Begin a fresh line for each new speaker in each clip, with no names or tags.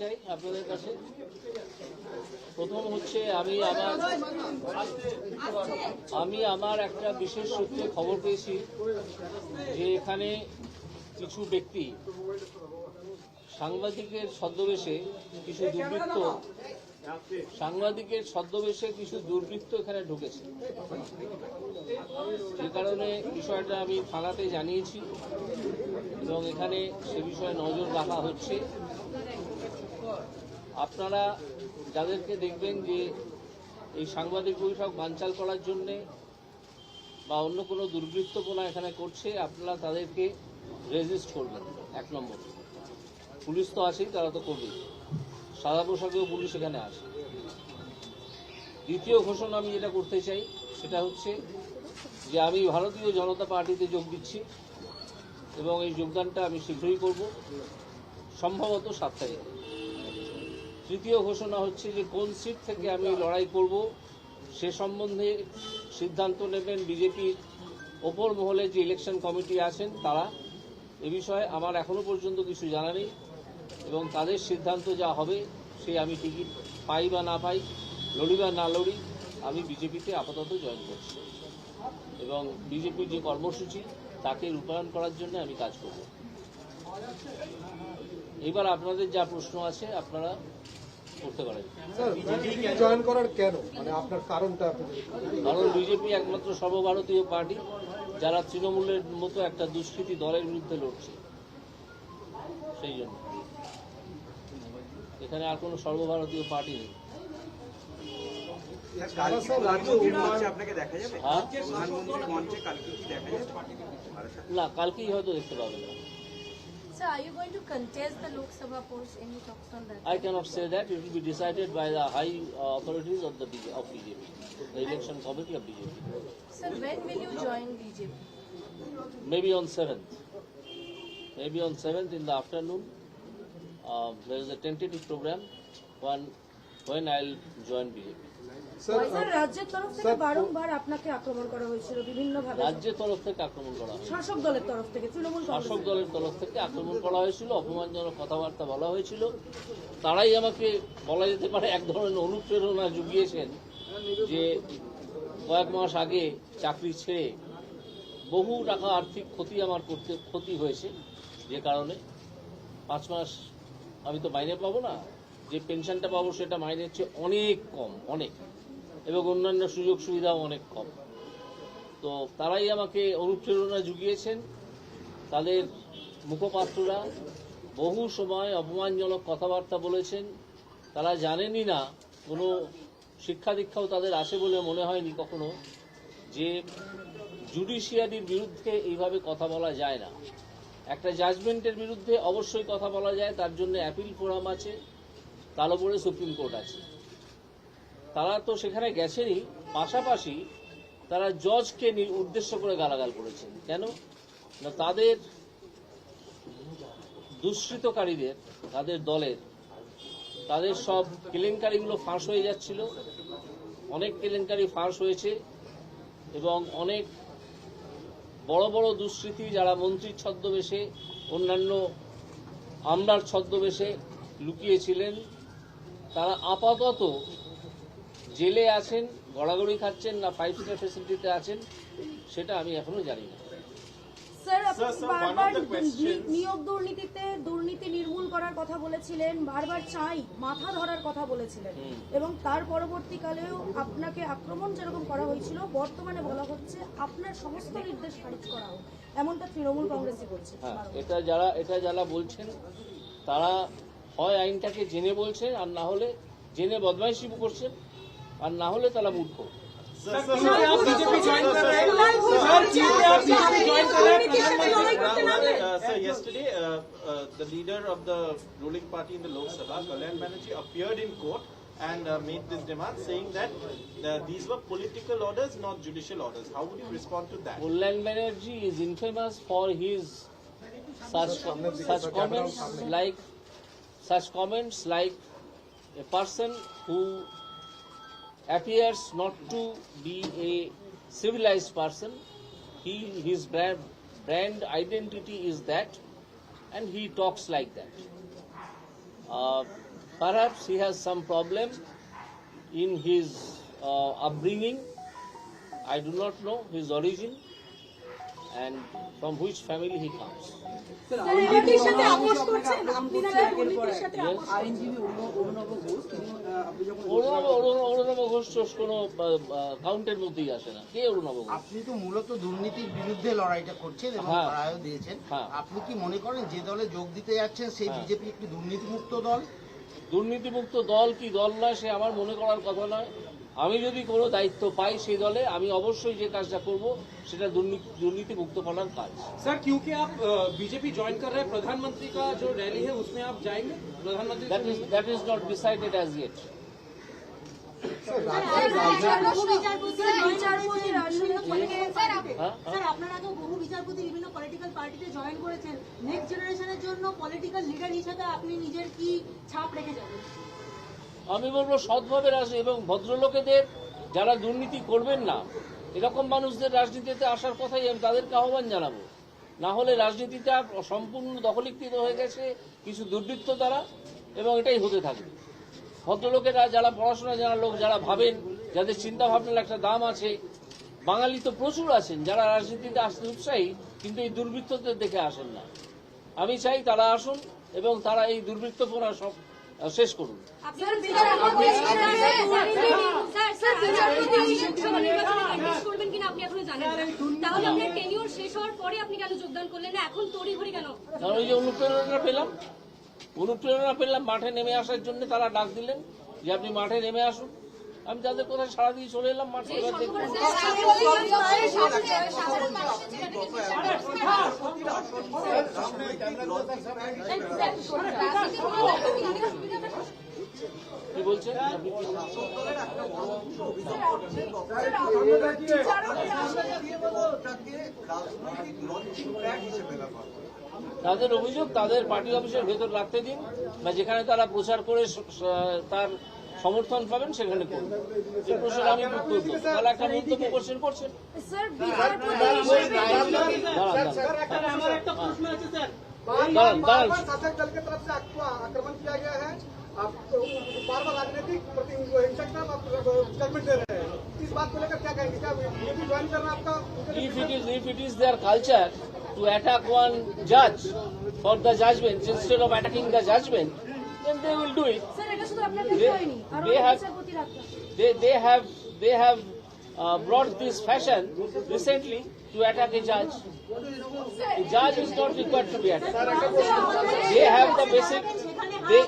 চাই আপনাদের কাছে। প্রথম হচ্ছে আমি আমার আমি আমার একটা বিশেষ সূত্রে খবর পেয়েছি যে এখানে কিছু ব্যক্তি সাংবাদিকের ছদ্মবেশে কিছু দুর্বৃত্ত সাংবাদিকের ছদ্মবেশে কিছু দুর্বৃত্ত এখানে ঢুকেছে। যে কারণে বিষয়টা আমি থানাতে জানিয়েছি এবং এখানে সে বিষয়ে নজর রাখা হচ্ছে। আপনারা যাদেরকে দেখবেন যে এই সাংবাদিক বৈঠক বানচাল করার জন্যে বা অন্য কোনো দুর্বৃত্তপনা এখানে করছে, আপনারা তাদেরকে রেজিস্ট করবেন। এক নম্বর। পুলিশ তো আছেই, তারা তো করবেই। সাদা পোশাকেও পুলিশ এখানে আসে। দ্বিতীয় ঘোষণা আমি যেটা করতে চাই, সেটা হচ্ছে যে আমি ভারতীয় জনতা পার্টিতে যোগ দিচ্ছি এবং এই যোগদানটা আমি শীঘ্রই করব। সম্ভবত সাত তারিখে তৃতীয় ঘোষণা হচ্ছে যে কোন সিট থেকে আমি লড়াই করব, সে সম্বন্ধে সিদ্ধান্ত নেবেন বিজেপির ওপর মহলে যে ইলেকশন কমিটি আছেন তারা। এ বিষয়ে আমার এখনও পর্যন্ত কিছু জানা নেই এবং তাদের সিদ্ধান্ত যা হবে সে আমি টিকিট পাই বা না পাই, লড়ি বা না লড়ি, আমি বিজেপিতে আপাতত জয়েন করছি। এবং বিজেপির যে কর্মসূচি, তাকে রূপায়ণ করার জন্য আমি কাজ করব। এবার আপনাদের যা প্রশ্ন আছে, আপনারা করতে পারেন
জয়েন করার কেন? মানে আপনার কারণটা।
কারণ বিজেপি একমাত্র সর্বভারতীয় পার্টি যারা তৃণমূলের মতো একটা দুষ্কৃতী দলের বিরুদ্ধে লড়ছে। সেই জন্য। এখানে আর কোনো সর্বভারতীয় পার্টি নেই।
যারা স্যার রাজ্য
প্রধানমন্ত্রীর
উন্নয়ন
মঞ্চে আপনাকে দেখা যাবে?
হ্যাঁ? না কালকেই হয়তো দেখতে পাবেন। না
Sir, are you going to contest the Lok Sabha post? Any talks on that?
I cannot say that. It will be decided by the high uh, authorities of the BJ of BJP, the election committee of BJP.
Sir, when will you join BJP?
Maybe on 7th. Maybe on 7th in the afternoon. Uh, there is a tentative program when, when I'll join BJP.
রাজ্যের তরফ থেকে বারংবার আপনাকে আক্রমণ করা হয়েছিল বিভিন্ন ভাবে
রাজ্যের তরফ থেকে আক্রমণ করা
শাসক দলের তরফ থেকে তৃণমূল
শাসক দলের তরফ থেকে আক্রমণ করা হয়েছিল অপমানজনক কথাবার্তা বলা হয়েছিল। তারাই আমাকে বলা যেতে পারে এক ধরনের অনুপ্রেরণা জুগিয়েছেন যে কয়েক মাস আগে চাকরি ছেড়ে বহু টাকা আর্থিক ক্ষতি আমার করতে ক্ষতি হয়েছে যে কারণে। পাঁচ মাস আমি তো মাইনে পাবো না যে পেনশনটা পাবো সেটা মাইনের চেয়ে অনেক কম অনেক। এবং অন্যান্য সুযোগ সুবিধাও অনেক কম। তো তারাই আমাকে অনুপ্রেরণা জুগিয়েছেন তাদের মুখপাত্ররা বহু সময় অপমানজনক কথাবার্তা বলেছেন। তারা জানেনই না, কোনো শিক্ষা দীক্ষাও তাদের আছে বলে মনে হয়নি কখনো, যে জুডিশিয়ারির বিরুদ্ধে এইভাবে কথা বলা যায় না। একটা জাজমেন্টের বিরুদ্ধে অবশ্যই কথা বলা যায়, তার জন্য অ্যাপিল ফোরাম আছে, তার উপরে সুপ্রিম কোর্ট আছে। তারা তো সেখানে গেছেনই, পাশাপাশি তারা জজকে উদ্দেশ্য করে গালাগাল করেছেন। কেন? না তাদের দুষ্কৃতকারীদের, তাদের দলের, তাদের সব কেলেঙ্কারিগুলো ফাঁস হয়ে যাচ্ছিল। অনেক কেলেঙ্কারি ফাঁস হয়েছে এবং অনেক বড় বড় দুষ্কৃতী, যারা মন্ত্রীর ছদ্মবেশে, অন্যান্য আমলার ছদ্মবেশে লুকিয়েছিলেন, তারা আপাতত জেলে আছেন গড়াগড়ি খাচ্ছেন না ফাইভ স্টার ফেসিলিটিতে আছেন সেটা আমি এখনও জানি না।
স্যার আপনি বারবার নিয়োগ দুর্নীতিতে দুর্নীতি নির্মূল করার কথা বলেছিলেন বারবার চাই মাথা ধরার কথা বলেছিলেন। এবং তার পরবর্তীকালেও আপনাকে আক্রমণ যেরকম করা হয়েছিল বর্তমানে বলা হচ্ছে আপনার সমস্ত নির্দেশ খারিজ করা হোক। এমনটা তৃণমূল কংগ্রেসই বলছে।
হ্যাঁ এটা যারা এটা যারা বলছেন তারা হয় আইনটাকে জেনে বলছেন আর না হলে জেনে বদমাইশি করছেন। আর না হলে তারা মূর্খ
Uh, sir, yesterday, uh, uh, the leader of the ruling party in the Lok Sabha, Kalyan Banerjee, appeared in court and uh, made this demand, saying that uh, these were political orders, not judicial orders. How would you respond to that?
Kullan Banerjee is infamous for his such such comments like such comments like a person who appears not to be a civilized person. He his brand brand identity is that, and he talks like that. Uh, perhaps he has some problem in his uh, upbringing. I do not know his origin and from which family he comes.
Ghosh
কোনো কাউন্টের মধ্যেই আসে না। কে ঘোষ
আপনি তো মূলত দুর্নীতির বিরুদ্ধে লড়াইটা করছেন এবং
হ্যাঁ।
দিয়েছেন।
হ্যাঁ।
আপনি কি মনে করেন যে দলে যোগ দিতে যাচ্ছেন সেই
হ্যাঁ।
বিজেপি একটি দুর্নীতিমুক্ত দল?
দুর্নীতিমুক্ত দল কি দল নয় সে আমার মনে করার কথা নয়। আমি যদি কোনো দায়িত্ব পাই সেই দলে আমি অবশ্যই যে কাজটা করব সেটা দুর্নীতি দুর্নীতিমুক্ত করার কাজ
सर क्योंकि आप बीजेपी ज्वाइन कर रहे हैं प्रधानमंत्री का जो रैली है उसमें आप जाएंगे प्रधानमंत्री
that is that is not decided as yet
বিচারপতির আসনে
হ্যাঁ
স্যার আপনারা তো বহু বিচারপতি বিভিন্ন পলিটিক্যাল পার্টিতে জয়েন করেছেন নেক্সট জেনারেশনের জন্য পলিটিক্যাল লিডার হিসেবে আপনি নিজের কি ছাপ রেখে যাবেন
আমি বলব সৎভাবে রাজ এবং ভদ্রলোকেদের যারা দুর্নীতি করবেন না, এরকম মানুষদের রাজনীতিতে আসার কথাই আমি তাদেরকে আহ্বান জানাব। না হলে রাজনীতিটা সম্পূর্ণ দখলীকৃত হয়ে গেছে কিছু দুর্বৃত্ত দ্বারা এবং এটাই হতে থাকবে। ভদ্রলোকেরা যারা পড়াশোনা জানা লোক, যারা ভাবেন, যাদের চিন্তা ভাবনার একটা দাম আছে, বাঙালি তো প্রচুর আছেন, যারা রাজনীতিতে আসতে উৎসাহী, কিন্তু এই দুর্বৃত্তদের দেখে আসেন না। আমি চাই তারা আসুন এবং তারা এই দুর্বৃত্তপনা সব শেষ করুন। অনুপ্রেরণা পেলাম। অনুপ্রেরণা পেলাম মাঠে নেমে আসার জন্য তারা ডাক দিলেন যে আপনি মাঠে নেমে আসুন। আমি তাদের কোথায় সারা দিয়ে চলে এলাম মাঠে কি বলছেন? তাদের অভিযোগ তাদের পার্টি অফিসের ভেতর রাখতে দিন। বা যেখানে তারা প্রচার করে তার সমর্থন পাবেন সেখানে করুন এই প্রশ্নের আমি উত্তর দেবো তাহলে একটা মন্তব্য করছেন করছেন
স্যার বিচারপতি
দাঁড়ান দাঁড়ান
আমার একটা প্রশ্ন আছে স্যার
দাঁড়ান দাঁড়ান
शासक दल की तरफ से आपको आक्रमण किया गया है आप बार बार राजनीतिक प्रति हिंसक का आप स्टेटमेंट दे रहे हैं इस बात को लेकर क्या कहेंगे क्या बीजेपी ज्वाइन करना आपका
if it is if it is their culture to attack one judge for the judgment instead of attacking the judgment then they will do it
sir
they, have they, they have they have uh, brought this fashion recently to attack a judge. the judge is not required to be attacked. They have the basic they,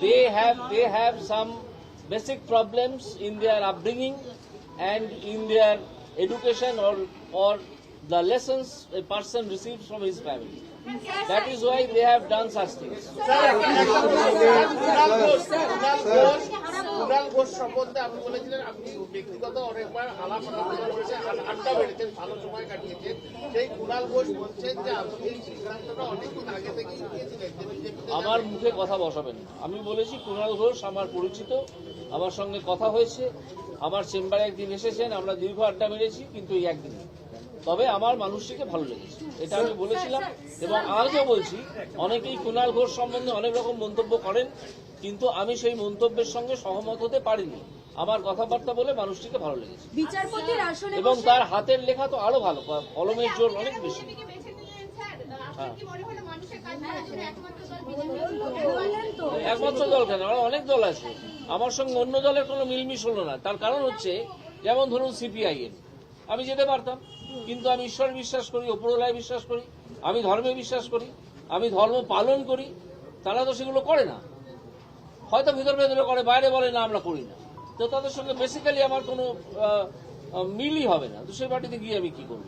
they have they have some basic problems in their upbringing and in their education or or the lessons a person receives from his family. That is why they have done such things.
Kunal Ghosh সম্বন্ধে আপনি বলেছিলেন আপনি ব্যক্তিগত অনেকবার আলাপ আলোচনা করেছেন আড্ডা বেড়েছেন ভালো সময় কাটিয়েছেন। সেই কুণাল ঘোষ বলছেন যে আপনি এই সিদ্ধান্তটা অনেকদিন আগে থেকেই নিয়েছিলেন
আমার মুখে কথা বসাবেন আমি বলেছি কুণাল ঘোষ আমার পরিচিত আমার সঙ্গে কথা হয়েছে আমার চেম্বারে একদিন এসেছেন আমরা দীর্ঘ আড্ডা মেরেছি কিন্তু এই একদিন তবে আমার মানুষটিকে ভালো লেগেছে। এটা আমি বলেছিলাম এবং আজও বলছি অনেকেই কুণাল ঘোষ সম্বন্ধে অনেক রকম মন্তব্য করেন কিন্তু আমি সেই মন্তব্যের সঙ্গে সহমত হতে পারিনি। আমার কথাবার্তা বলে মানুষটিকে ভালো লেগেছে।
বিচারপতির আসনে
এবং তার হাতের লেখা তো আরও ভালো কলমের জোর অনেক বেশি। হ্যাঁ। একমাত্র দল কেন? আরও অনেক দল আছে। আমার সঙ্গে অন্য দলের কোনো মিলমিশ হলো না। তার কারণ হচ্ছে যেমন ধরুন সিপিআইএম। আমি যেতে পারতাম। কিন্তু আমি ঈশ্বর বিশ্বাস করি ওপরওয়ালায় বিশ্বাস করি আমি ধর্মে বিশ্বাস করি আমি ধর্ম পালন করি তারা তো সেগুলো করে না। হয়তো ভিতর ভেতরে করে বাইরে বলে না আমরা করি না। তো তাদের সঙ্গে বেসিক্যালি আমার কোনো মিলই হবে না। তো সেই পার্টিতে গিয়ে আমি কি করব?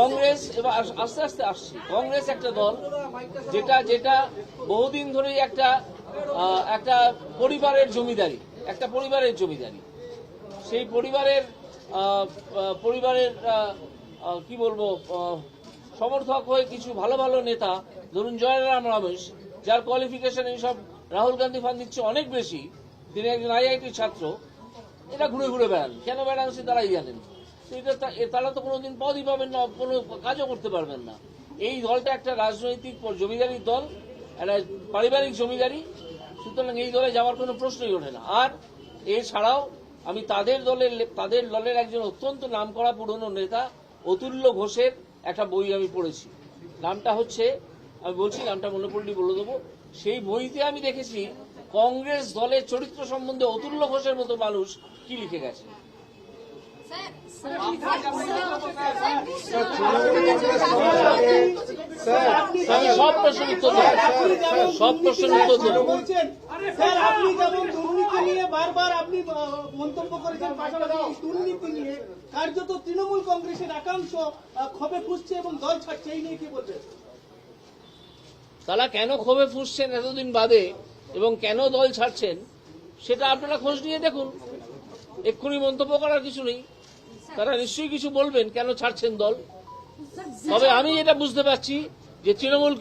কংগ্রেস এবার আস্তে আস্তে আসছি। কংগ্রেস একটা দল যেটা যেটা বহুদিন ধরেই একটা একটা পরিবারের জমিদারি একটা পরিবারের জমিদারি। সেই পরিবারের পরিবারের কি বলব সমর্থক হয়ে কিছু ভালো ভালো নেতা, ধরুন জয়রাম রমেশ যার কোয়ালিফিকেশন এইসব রাহুল গান্ধী ফান দিচ্ছে অনেক বেশি, তিনি একজন আইআইটির ছাত্র, এরা ঘুরে ঘুরে বেড়ান। কেন বেড়ান সে তারাই জানেন। তারা তো কোনোদিন পদই পাবেন না, কোনো কাজও করতে পারবেন না। এই দলটা একটা রাজনৈতিক জমিদারির দল, একটা পারিবারিক জমিদারি, সুতরাং এই দলে যাওয়ার কোনো প্রশ্নই ওঠে না। আর এছাড়াও আমি তাদের দলের তাদের দলের একজন অত্যন্ত নামকরা পুরনো নেতা, অতুল্য ঘোষের একটা বই আমি পড়েছি। নামটা হচ্ছে, আমি বলছি, নামটা মনে পড়লি বলে দেবো। সেই বইতে আমি দেখেছি, কংগ্রেস দলের চরিত্র সম্বন্ধে অতুল্য ঘোষের মতো মানুষ কি লিখে গেছে। সব প্রশ্নের উত্তর সব প্রশ্নের উত্তর
নিয়ে বারবার আপনি মন্তব্য করেছেন, পাশাপাশি দুর্নীতি নিয়ে। কার্যত তৃণমূল কংগ্রেসের একাংশ ক্ষোভে ফুসছে এবং দল ছাড়ছে, এই নিয়ে কি বলবেন?
তারা কেন ক্ষোভে ফুসছেন এতদিন বাদে এবং কেন দল ছাড়ছেন? সেটা আপনারা খোঁজ নিয়ে দেখুন। এক্ষুনি মন্তব্য করার কিছু নেই। তারা নিশ্চয়ই কিছু বলবেন, কেন ছাড়ছেন দল? তবে আমি এটা বুঝতে পারছি যে তৃণমূল